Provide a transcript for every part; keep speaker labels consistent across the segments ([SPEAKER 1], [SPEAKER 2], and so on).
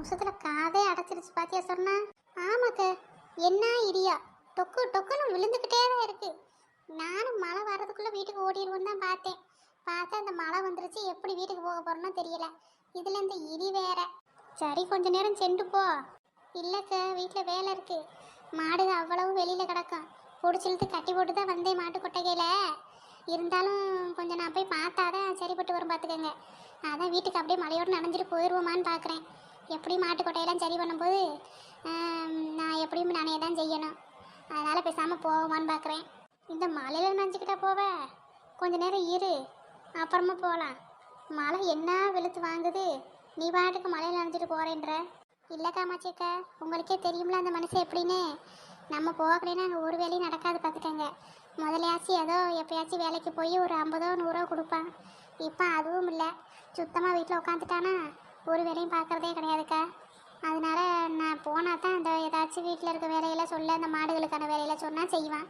[SPEAKER 1] நிமிஷத்துல காதே அடைச்சிருச்சு பாத்தியா சொன்னா? ஆமாக்க என்ன இடியா? டொக்கு டொக்குன்னு விழுந்துக்கிட்டே தான் இருக்கு. நானும் மழை வர்றதுக்குள்ள வீட்டுக்கு ஓடிடுவோன்னு தான் பார்த்தேன். பார்த்தா அந்த மழை வந்துருச்சு எப்படி வீட்டுக்கு போக போறோம்னு தெரியல. இதுல இந்த இடி வேற. சரி கொஞ்ச நேரம் சென்று போ. இல்லைக்க வீட்டில் வேலை இருக்கு. மாடு அவ்வளவு வெளியில கிடக்கும். பிடிச்சிழுத்து கட்டி போட்டு தான் வந்தேன் மாட்டு கொட்டகையில். இருந்தாலும் கொஞ்சம் நான் போய் பார்த்தாதான் சரிப்பட்டு வரும் பார்த்துக்கோங்க. அதான் வீட்டுக்கு அப்படியே மழையோடு நனைஞ்சிட்டு போயிடுவோமான்னு பார்க்குறேன். எப்படி மாட்டுக்கொட்டையெல்லாம் சரி பண்ணும்போது நான் எப்படியும் நானே தான் செய்யணும். அதனால் பேசாமல் போவான்னு பார்க்குறேன் இந்த மழையில் நினச்சிக்கிட்டா போவ? கொஞ்ச நேரம் இரு. அப்புறமா போகலாம் மழை என்ன வெளுத்து வாங்குது? நீ பாட்டுக்கு மழையில் நனைஞ்சிட்டு போகிறேன்ற இல்லைக்கா மாச்சிக்கா உங்களுக்கே தெரியும்ல அந்த மனுஷன் எப்படின்னு. நம்ம போகலைன்னா அங்கே ஒரு வேலையும் நடக்காது பார்த்துக்கங்க முதலையாச்சும் ஏதோ எப்பயாச்சும் வேலைக்கு போய் ஒரு ஐம்பதோ நூறோ கொடுப்பான். இப்போ அதுவும் இல்லை. சுத்தமாக வீட்டில் உட்காந்துட்டானா? ஒரு வேலையும் பார்க்குறதே கிடையாதுக்கா. அதனால நான் போனால் தான் அந்த ஏதாச்சும் வீட்டில் இருக்க வேலையெல்லாம் சொல்ல அந்த மாடுகளுக்கான வேலையெல்லாம் சொன்னால் செய்வான்.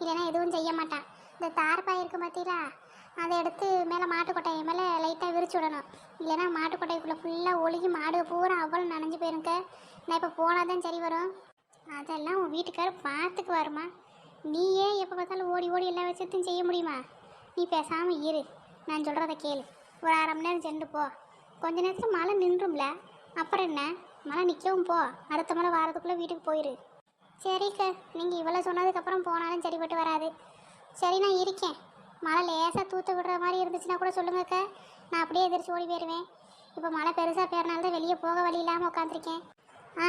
[SPEAKER 1] இல்லைன்னா எதுவும் செய்ய மாட்டான். இந்த தார்பாய் இருக்கு பார்த்தீங்களா அதை எடுத்து மேலே மாட்டுக்கொட்டையை மேலே லைட்டாக விரிச்சு விடணும். இல்லைன்னா மாட்டுக்கொட்டைக்குள்ளே ஃபுல்லாக ஒழுகி மாடு பூரா அவ்வளோ நனைஞ்சு போயிருங்க. நான் இப்போ போனால் தான் சரி வரும். அதெல்லாம் உன் வீட்டுக்காரர் பார்த்துக்கு வருமா நீ ஏன் எப்போ பார்த்தாலும் ஓடி ஓடி எல்லா விஷயத்தையும் செய்ய முடியுமா? நீ பேசாமல் இரு. நான் சொல்கிறத கேளு. ஒரு அரை மணி நேரம் சென்று போ. கொஞ்ச நேரத்தில் மழை நின்றும்ல. அப்புறம் என்ன? மழை நிற்கவும் போ. அடுத்த மழை வாரத்துக்குள்ளே வீட்டுக்கு போயிரு. சரிக்கா நீங்கள் இவ்வளோ சொன்னதுக்கப்புறம் போனாலும் சரிப்பட்டு வராது. சரி நான் இருக்கேன். மழை லேசாக தூத்து விடுற மாதிரி இருந்துச்சுன்னா கூட சொல்லுங்கக்கா. நான் அப்படியே எதிர்த்து ஓடி போயிடுவேன் இப்போ மழை பெருசாக பேரனால தான் வெளியே போக வழி இல்லாமல் உட்காந்துருக்கேன் ஆ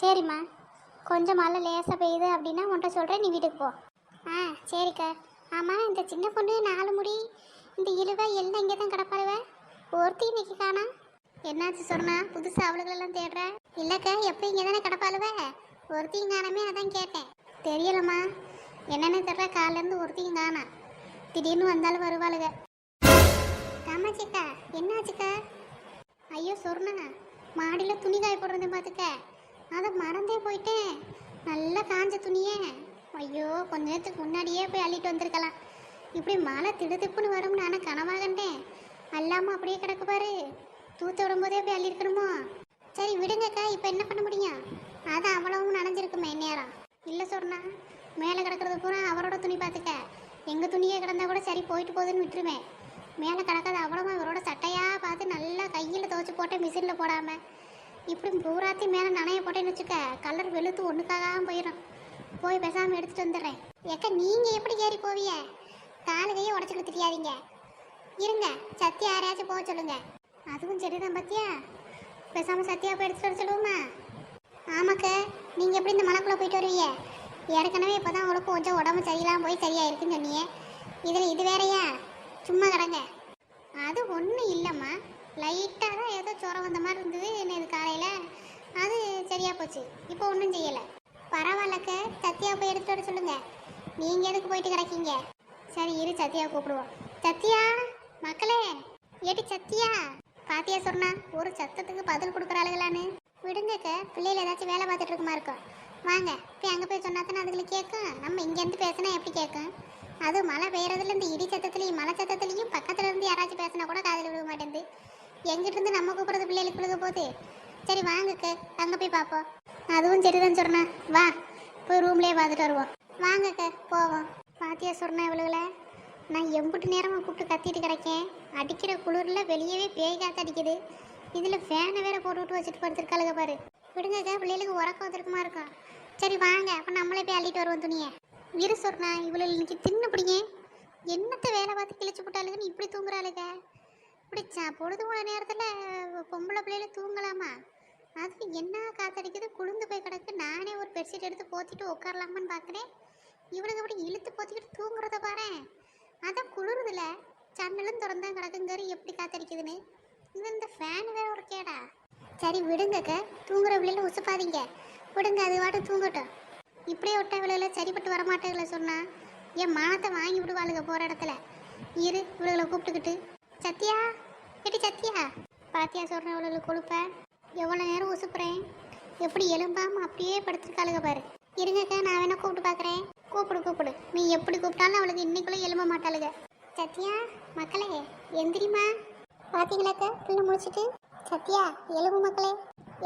[SPEAKER 1] சரிம்மா. கொஞ்சம் மழை லேசாக பெய்யுது அப்படின்னா உன்ட்ட சொல்கிறேன் நீ வீட்டுக்கு போ. ஆ சரிக்கா. ஆமாம் இந்த சின்ன பொண்ணு நாலு முடி இந்த இழுவை எல்லாம் இங்கே தான் கிடப்பாருவேன் ஒருத்தி இன்னைக்கு காணா. என்னாச்சு சொன்னா? அவளுகள் அவளுகளெல்லாம் தேடுற? இல்லைக்கா எப்போ இங்கே தானே கிடப்பாளுவ? ஒருத்தையும் காணாமே அதான் கேட்டேன். தெரியலம்மா. என்னன்னு தெரியல காலேருந்து ஒருத்தையும் காணா. திடீர்னு வந்தாலும் வருவாளுக. காமாச்சிக்கா என்னாச்சுக்கா? ஐயோ சொர்ணா. மாடியில் துணி காய போடுறதை பார்த்துக்க அதை மறந்தே போயிட்டேன். நல்லா காஞ்ச துணியே. ஐயோ கொஞ்ச நேரத்துக்கு முன்னாடியே போய் அள்ளிட்டு வந்திருக்கலாம். இப்படி மழை திடுதிப்புன்னு வரும்னு நான் கனவாகண்டேன் அல்லாம அல்லாமல் அப்படியே கிடக்கு பாரு. தூத்து விடும்போதே போய் அள்ளிருக்கணுமோ சரி விடுங்கக்கா இப்போ என்ன பண்ண முடியும்? அது அவ்வளவும் நனைஞ்சிருக்குமே நேரம். இல்லை சொன்னா மேலே கிடக்கிறது பூரா அவரோட துணி பார்த்துக்க. எங்கள் துணியே கிடந்தா கூட சரி போயிட்டு போகுதுன்னு விட்டுருவேன் மேலே கிடக்காத அவ்வளோமா இவரோட சட்டையாக பார்த்து நல்லா கையில் துவச்சி போட்டேன் மிஷினில் போடாமல் இப்படி பூராத்தி மேலே நனைய போட்டேன்னு வச்சுக்க கலர் வெளுத்து ஒன்றுக்காக போயிடும் போய் பேசாமல் எடுத்துகிட்டு வந்துடுறேன். ஏக்கா நீங்கள் எப்படி ஏறி போவிய காலு கையை உடச்சிக்கிட்டு தெரியாதீங்க. இருங்க சத்தியா யாரையாச்சும் போக சொல்லுங்க. அதுவும் சரிதான் பத்தியா? பேசாமல் சத்தியா போய் எடுத்து வர சொல்லுவோமா? ஆமாக்க நீங்கள் எப்படி இந்த மலைக்குள்ளே போயிட்டு வருவீங்க? ஏற்கனவே இப்போ தான் உங்களுக்கு கொஞ்சம் உடம்பு சரியில்லாம போய் சரியாக இருக்குன்னு இதில் இது வேறயா? சும்மா கிடங்க. அது ஒன்றும் இல்லைம்மா. லைட்டாக தான் ஏதோ சுரம் வந்த மாதிரி இருந்தது என்ன இது காலையில். அது சரியாக போச்சு. இப்போ ஒன்றும் செய்யலை. பரவாயில்லக்க சத்யா போய் எடுத்து வர சொல்லுங்க. நீங்கள் எதுக்கு போயிட்டு கிடக்கீங்க? சரி இரு சத்யா கூப்பிடுவோம். சத்யா! மக்களே ஏடி சத்தியா? பாத்தியா சொன்னா ஒரு சத்தத்துக்கு பதில் கொடுக்குற ஆளுகளான்னு விடுங்கக்க பிள்ளைகள் ஏதாச்சும் வேலை பார்த்துட்டு இருக்குமா இருக்கும் வாங்க போய் அங்கே போய் சொன்னா தானே அதுகளை கேட்கும். நம்ம இங்கேருந்து பேசினா எப்படி கேட்கும்? அது மழை பெய்யறதுல இந்த இடி சத்தத்துலையும் மழை சத்தத்துலையும் பக்கத்துல இருந்து யாராச்சும் பேசினா கூட காதில் விழுக மாட்டேங்குது. எங்கிட்ட இருந்து நம்ம கூப்பிடுறது பிள்ளைகளுக்கு விழுக போது சரி வாங்கக்க அங்கே போய் பார்ப்போம். அதுவும் சரிதான் சொன்னேன் வா போய் ரூம்லேயே பார்த்துட்டு வருவோம். வாங்கக்க போவோம். பாத்தியா சொன்னா இவளுகளை? நான் எம்புட்டு நேரமாக கூப்பிட்டு கத்திட்டு கிடக்கேன். அடிக்கிற குளிரில் வெளியவே பேய் காத்து அடிக்குது. இதில் ஃபேனை வேற போட்டு விட்டு வச்சுட்டு படுத்துருக்காளுங்க பாரு. விடுங்கக்கா பிள்ளைகளுக்கு உறக்கம் வந்துருக்குமா இருக்கும் சரி வாங்க அப்போ நம்மளே போய் அள்ளிட்டு வருவோம் துணியை. வீர சொன்னா இவ்வளோ இன்னைக்கு தின்னு பிடிங்க என்னத்தை வேலை பார்த்து கிழிச்சு போட்டாளுங்கன்னு இப்படி தூங்குறாளுங்க? இப்படிச்சா பொழுது போன நேரத்தில் பொம்பளை பிள்ளைல தூங்கலாமா? அது என்ன காத்தடிக்குது குளிர்ந்து போய் கிடக்கு. நானே ஒரு பெட்ஷீட் எடுத்து போத்திட்டு உட்காரலாமான்னு பார்க்குறேன் இவளுக்கு அப்படி இழுத்து போத்திக்கிட்டு தூங்குறத பாரு அதான் குளிருதுல. ஜன்னலும் திறந்தா கிடக்குங்காரு எப்படி காத்தடிக்குதுன்னு. இது இந்த ஃபேன் வேற ஒரு கேடா. சரி விடுங்கக்க தூங்குற விலையில உசுப்பாதீங்க. விடுங்க அது வாட்டு தூங்கட்டும். இப்படியே விட்ட விலையில சரிப்பட்டு வரமாட்டேங்கள சொன்னா என் மானத்தை வாங்கி விடுவாளுங்க போற இடத்துல. இரு இவளுகளை கூப்பிட்டுக்கிட்டு. சத்யா எடி சத்யா. பாத்தியா சொல்றேன் இவளுகளை கொழுப்ப? எவ்வளோ நேரம் உசுப்புறேன்? எப்படி எலும்பாம அப்படியே படுத்திருக்காளுங்க பாரு. இருங்கக்கா நான் வேணா கூப்பிட்டு பார்க்குறேன் கூப்பிடு கூப்பிடு. நீ எப்படி கூப்பிட்டாலும் அவளுக்கு இன்னைக்குள்ள எலும்ப மாட்டாளுங்க சத்யா மக்களே எந்திரிமா பார்த்தீங்களாக்கா பிள்ளை முடிச்சிட்டு சத்யா எலும்பு மக்களே.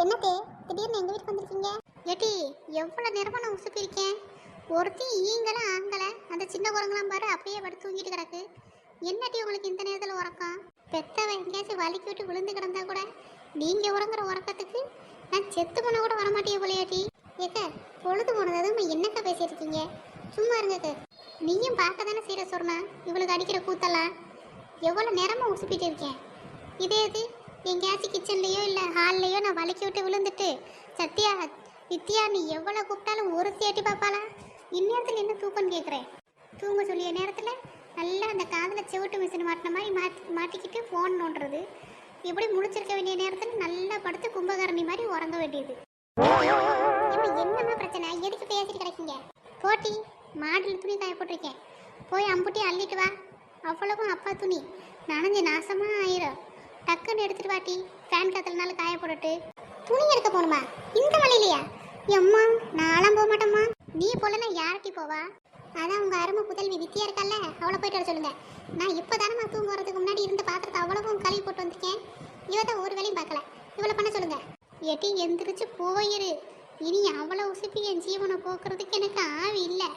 [SPEAKER 1] என்னத்தே திடீர்னு எங்கள் வீட்டுக்கு வந்திருக்கீங்க? ஏட்டி எவ்வளோ நேரமாக நான் உசுப்பிருக்கேன் ஒருத்தி ஈங்கலாம் ஆங்கல அந்த சின்ன குரங்கெல்லாம் பாரு அப்படியே படுத்து தூங்கிட்டு கிடக்கு. என்னட்டி உங்களுக்கு இந்த நேரத்தில் உறக்கம்? பெத்தவ எங்கேயாச்சும் வலிக்கி விட்டு விழுந்து கிடந்தா கூட நீங்கள் உறங்குற உறக்கத்துக்கு நான் செத்து பண்ண கூட வரமாட்டேன் போலையாட்டி ஏக்க பொழுது போனதும் அதுவும் என்னக்கா பேசியிருக்கீங்க? சும்மா இருங்கக்க. நீயும் பார்க்க தானே சீர சொன்னா இவளுக்கு அடிக்கிற கூத்தெல்லாம்? எவ்வளோ நேரமாக உசுப்பிட்டு இருக்கேன்? இதே இது எங்கேயாச்சும் கிச்சன்லேயோ இல்லை ஹால்லையோ நான் வலிக்கி விட்டு விழுந்துட்டு சத்யா வித்யா நீ எவ்வளோ கூப்பிட்டாலும் ஒரு சேட்டி பார்ப்பாளா? இந்நேரத்தில் என்ன தூக்கம்னு கேட்குறேன் தூங்க சொல்லிய நேரத்தில் நல்லா அந்த காதில் செவிட்டு மிஷின் மாட்டின மாதிரி மாட்டி மாட்டிக்கிட்டு ஃபோன் நோண்டுறது. இப்படி முடிச்சிருக்க வேண்டிய நேரத்தில் நல்லா படுத்து கும்பகரணி மாதிரி உறங்க வேண்டியது. என்னம்மா பிரச்சனை? எதுக்கு பேசிட்டு கிடைக்கீங்க? போட்டி மாடில் துணி காய போட்டிருக்கேன். போய் அம்புட்டி அள்ளிட்டு வா. அவ்வளோக்கும் அப்பா துணி. நனைஞ்சு நாசமா ஆயிரும். டக்குன்னு எடுத்துட்டு வாட்டி ஃபேன் காத்துலனால காய போட்டுட்டு. துணி எடுக்க போகணுமா? இந்த மலையிலையா எம்மா நான்லாம் போக மாட்டேம்மா. நீ போலனா யார்ட்டி போவா? அதான் உங்கள் அருமை புதல்வி வித்தியா இருக்கல்ல அவளை போயிட்டு வர சொல்லுங்க. நான் இப்போ தானே தூங்க வரதுக்கு முன்னாடி இருந்த பாத்திரத்தை அவ்வளோக்கும் கழுவி போட்டு வந்திருக்கேன். இவ தான் ஒரு வேலையும் பார்க்கல. இவளை பண்ண சொல்லுங்க. எட்டி எந்திரிச்சு போயிரு. இனி அவ்வளோ உசுப்பி என் ஜீவனை போக்குறதுக்கு எனக்கு ஆவி இல்லை.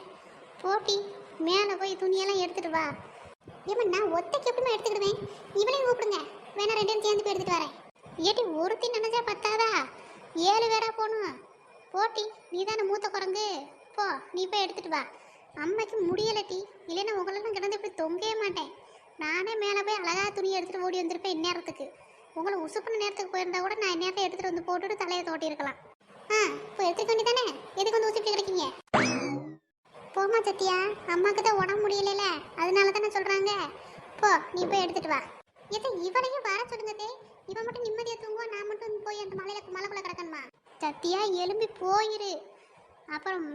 [SPEAKER 1] போட்டி மேலே போய் துணியெல்லாம் எடுத்துட்டு வா. ஏமா நான் ஒத்தைக்கு எப்படிமா எடுத்துக்கிடுவேன்? இவளையும் கூப்பிடுங்க. வேணா ரெண்டையும் சேர்ந்து போய் எடுத்துட்டு வரேன். ஏட்டி ஒருத்தி நினைச்சா பத்தாதா? ஏழு பேரா போகணும்? போட்டி நீ தானே மூத்த குரங்கு. போ நீ போய் எடுத்துட்டு வா. அம்மைக்கு முடியலட்டி இல்லைன்னா உங்களெல்லாம் கிடந்து இப்படி தொங்கவே மாட்டேன். நானே மேலே போய் அழகா துணி எடுத்துகிட்டு ஓடி வந்திருப்பேன் இந்நேரத்துக்கு. உங்களை உசுப்பின நேரத்துக்கு போயிருந்தா கூட நான் இந்நேரத்தை எடுத்துகிட்டு வந்து போட்டுட்டு தலையை தோட்டியிருக்கலாம். இருக்கலாம் ஆ இப்போ எடுத்துக்க வேண்டியதானே? எதுக்கு வந்து ஊசி கிடைக்கீங்க? போமா சத்யா அம்மாக்கு தான் உடம்பு முடியலல. அதனால தானே சொல்றாங்க. போ நீ போய் எடுத்துட்டு வா. எதை இவனையும் வர சொல்லுங்க தே இவன் மட்டும் நிம்மதியா தூங்குவா நான் மட்டும் போய் அந்த மலையில மலைக்குள்ள கிடக்கணுமா? சத்யா எலும்பி போயிரு. அப்புறம்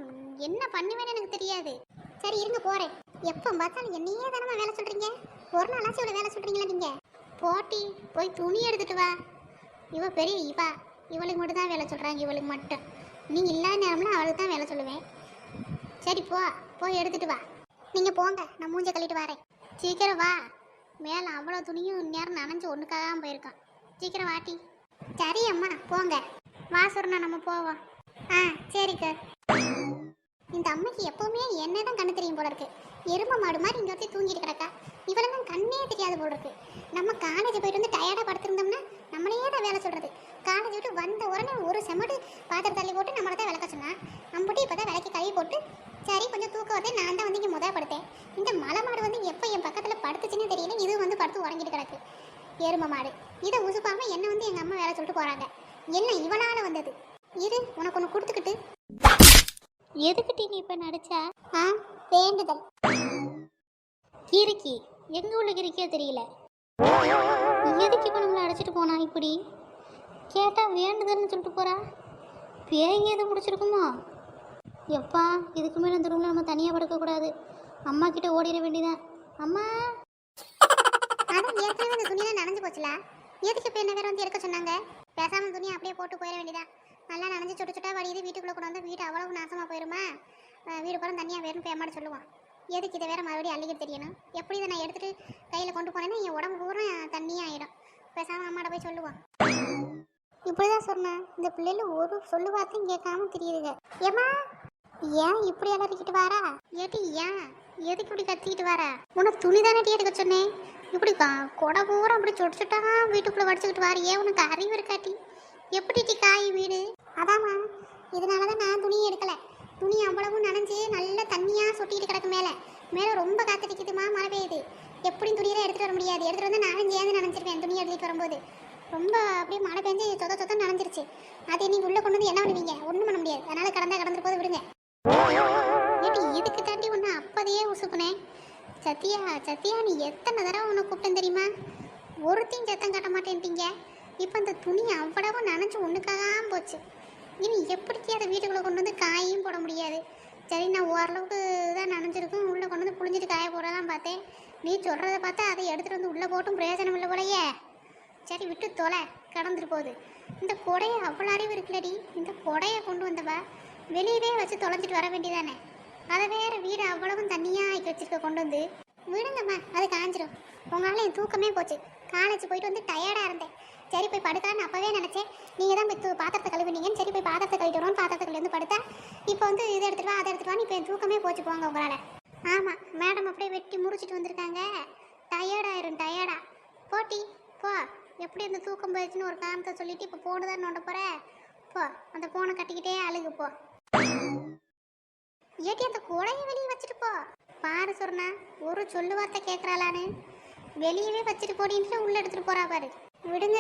[SPEAKER 1] என்ன பண்ணுவேன்னு எனக்கு தெரியாது. சரி இருங்க போறேன். எப்போ பார்த்தாலும் என்னையே தானமா வேலை சொல்கிறீங்க ஒரு நாளாச்சும் இவ்வளோ வேலை சொல்றீங்களா நீங்க? போட்டி போய் துணி எடுத்துட்டு வா. இவ பெரிய இவா. இவளுக்கு மட்டும் தான் வேலை சொல்கிறாங்க இவளுக்கு மட்டும். நீ இல்லாத நேரம்லாம் அவளுக்கு தான் வேலை சொல்லுவேன். சரி போ போய் எடுத்துட்டு வா. நீங்கள் போங்க நான் மூஞ்ச கழிட்டு வரேன். சீக்கிரம் வா. மேலே அவ்வளோ துணியும் இந்நேரம் நனைஞ்சு ஒன்றுக்காக போயிருக்கான். சீக்கிரம் வாட்டி சரி அம்மா போங்க. வா நம்ம போவோம். ஆ சரிக்கா இந்த அம்மைக்கு எப்பவுமே என்ன தான் கண்ணு தெரியும் போல இருக்கு. எரும மாடு மாதிரி இங்கே ஒருத்தி தூங்கிட்டு கிடக்கா. இவளெல்லாம் கண்ணே தெரியாது போல இருக்கு. நம்ம காலேஜ் போயிட்டு வந்து டயர்டா படுத்திருந்தோம்னா நம்மளையே தான் வேலை சொல்றது. காலேஜ் விட்டு வந்த உடனே ஒரு செமடு பாத்திரம் தள்ளி போட்டு நம்மளை தான் விளக்க சொன்னா அம்புட்டி இப்பதான் விளக்கி கழுவி போட்டு சரி கொஞ்சம் தூக்கம் வருது நான் தான் வந்து இங்கே முத படுத்தேன். இந்த மலை மாடு வந்து எப்போ என் பக்கத்தில் படுத்துச்சுன்னு தெரியல இது வந்து படுத்து உறங்கிட்டு கிடக்கு. எரும மாடு. இதை உசுப்பாம என்ன வந்து எங்கள் அம்மா வேலை சொல்லிட்டு போகிறாங்க என்ன இவனால வந்தது? இரு உனக்கு ஒன்று கொடுத்துக்கிட்டு. எதுக்கிட்டி நீ இப்போ நடிச்சா? ஆ வேண்டுதல். கிறுக்கி எங்க உள்ள இருக்கே தெரியல. எதுக்கு இப்போ நம்மளை அடைச்சிட்டு போனா இப்படி? கேட்டா வேண்டுதல்னு சொல்லிட்டு போறா? பேய் எதுவும் முடிச்சிருக்குமா? எப்பா இதுக்கு மேலே இந்த ரூமில் நம்ம தனியாக படுக்கக்கூடாது அம்மா கிட்ட ஓடிட வேண்டியதான் அம்மா! அதான் ஏற்கனவே இந்த துணியில நனைஞ்சு போச்சுல. எதுக்கு இப்போ என்ன வேற வந்து எடுக்க சொன்னாங்க? பேசாம துணியை அப்படியே போட்டு போயிட வேண்டியதான் நல்லா நனைஞ்சு சுட்டு சுட்டா வடியுது வீட்டுக்குள்ளே கொண்டு வந்து வீடு அவ்வளவு நாசமாக போயிருமா? வீடு பூரா தனியாக வேணும் பேமாட சொல்லுவான். எதுக்கு இதை வேற மறுபடியும் அள்ளிக்கிட்டு தெரியணும்? எப்படி இதை நான் எடுத்துட்டு கையில் கொண்டு போனேன்னா என் உடம்பு பூரா தண்ணியாக ஆயிடும். பேசாம அம்மாட்ட போய் சொல்லுவான். இப்படிதான் சொன்னேன் இந்த பிள்ளைல ஒரு சொல்லு பார்த்தும் கேட்காம தெரியுதுங்க. ஏமா ஏன் இப்படி அலறிக்கிட்டு வாரா? ஏட்டி ஏன்? எதுக்கு இப்படி கத்திக்கிட்டு வாரா? உனக்கு துணி தானே டீ எடுக்க சொன்னேன்? இப்படி கொடை பூரா அப்படி சொட்டு சுட்டா வீட்டுக்குள்ள வடிச்சுக்கிட்டு வாரு ஏன் உனக்கு அறிவு இருக்காட்டி. எப்படி டீ காய் வீடு? அதாம்மா இதனால தான் நான் துணியை எடுக்கலை. துணி அவ்வளவும் நனைஞ்சு நல்ல தண்ணியா சொட்டிட்டு கிடக்கு மேலே. மேலே ரொம்ப காத்தடிக்குதுமா மழை பெய்யுது. எப்படியும் துணியெல்லாம் எடுத்துகிட்டு வர முடியாது. எடுத்துகிட்டு வந்து நானும் சேர்ந்து நனைஞ்சிருப்பேன் துணி எடுத்துட்டு வரும்போது. ரொம்ப அப்படியே மழை பெஞ்சு சொத சொத நனைஞ்சிருச்சு. அதை நீங்கள் உள்ளே கொண்டு வந்து என்ன பண்ணுவீங்க? ஒன்றும் பண்ண முடியாது. அதனால் கடந்தா கடந்துட்டு போது விடுங்க. ஏடி இதுக்கு தாண்டி ஒன்று அப்பதையே உசுப்புனேன் சத்யா சத்யா நீ எத்தனை தடவை உன்னை கூப்பிட்டேன் தெரியுமா? ஒருத்தையும் சத்தம் காட்ட மாட்டேன்ட்டீங்க. இப்போ அந்த துணி அவ்வளவு நனைஞ்சு ஒன்றுக்காக போச்சு. இனி எப்படிக்கி அதை வீட்டுக்குள்ளே கொண்டு வந்து காயும் போட முடியாது. சரி நான் ஓரளவுக்கு தான் நனைஞ்சிருக்கும். உள்ளே கொண்டு வந்து புழிஞ்சிட்டு காய போடலாம் பார்த்தேன். நீ சொல்கிறத பார்த்தா அதை எடுத்துகிட்டு வந்து உள்ளே போட்டும் பிரயோஜனம் இல்லை போலையே. சரி விட்டு தொலை. கடந்துட்டு போகுது. இந்த கொடையை அவ்வளோ அறிவு இருக்குல்லடி. இந்த கொடையை கொண்டு வந்தவா வெளியவே வச்சு தொலைஞ்சிட்டு வர வேண்டியதானே? அதை வேற வீடு அவ்வளவும் தண்ணியாக ஆக்கி வச்சிருக்க கொண்டு வந்து விடுங்கம்மா அது காஞ்சிரும். உங்களால் என் தூக்கமே போச்சு. காலேஜ் போயிட்டு வந்து டயர்டாக இருந்தேன். சரி போய் படுக்கலான்னு அப்போவே நினச்சேன். நீங்கள் தான் போய் பாத்திரத்தை கழுவுனீங்கன்னு. சரி போய் பாத்திரத்தை கழுவிட்டு வருவோம் பாத்திரத்தை கழுவி படுத்தா இப்போ வந்து இதை எடுத்துகிட்டு வா அதை எடுத்துகிட்டு வா இப்போ என் தூக்கமே போச்சு போங்க உங்களால். ஆமாம் மேடம் அப்படியே வெட்டி முறிச்சிட்டு வந்திருக்காங்க. டயர்டாயிரும் டயர்டா போட்டி போ எப்படி அந்த தூக்கம் போயிடுச்சுன்னு ஒரு காரணத்தை சொல்லிட்டு இப்போ போன நோண்ட போற. போ அந்த போனை கட்டிக்கிட்டே அழுகு போ. ஏட்டி அந்த கூடையை வெளியே வச்சுட்டு போ. பாரு சொன்னா ஒரு சொல்லு வார்த்தை கேட்குறாளான்னு வெளியவே வச்சுட்டு போடின்னு உள்ள எடுத்துட்டு போறா பாரு. விடுங்க